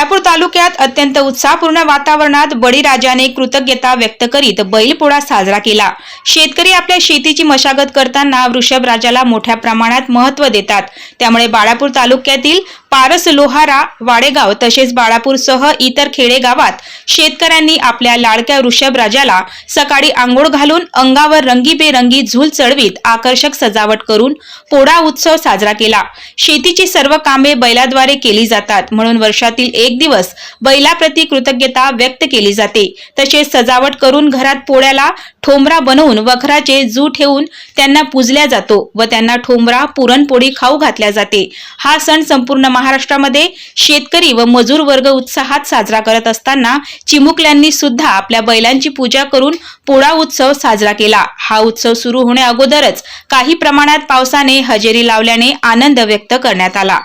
बाळापूर तालुक्यात अत्यंत उत्साहपूर्ण वातावरणात बळीराजाने कृतज्ञता व्यक्त करीत बैलपोळा साजरा केला. शेतकरी आपल्या शेतीची मशागत करताना वृषभराजाला मोठ्या प्रमाणात महत्त्व देतात. त्यामुळे बाळापूर तालुक्यातील पारस लोहारा वाडेगाव तसेच बाळापूरसह इतर खेडेगावात शेतकऱ्यांनी आपल्या लाडक्या वृषभराजाला सकाळी आंघोळ घालून अंगावर रंगीबेरंगी झूल चढवीत आकर्षक सजावट करून पोळा उत्सव साजरा केला. शेतीची सर्व कामे बैलाद्वारे केली जातात. म्हणून वर्षातील एक दिवस बैलाप्रती कृतज्ञता व्यक्त केली जाते. तसेच सजावट करून घरात पोळ्याला ठोंबरा बनवून वखराचे जू ठेवून त्यांना पूजल्या जातो व त्यांना ठोंबरा पुरणपोळी खाऊ घातल्या जाते. हा सण संपूर्ण महाराष्ट्रामध्ये शेतकरी व मजूर वर्ग उत्साहात साजरा करत असताना चिमुकल्यांनी सुद्धा आपल्या बैलांची पूजा करून पोळा उत्सव साजरा केला. हा उत्सव सुरू होण्या अगोदरच काही प्रमाणात पावसाने हजेरी लावल्याने आनंद व्यक्त करण्यात आला.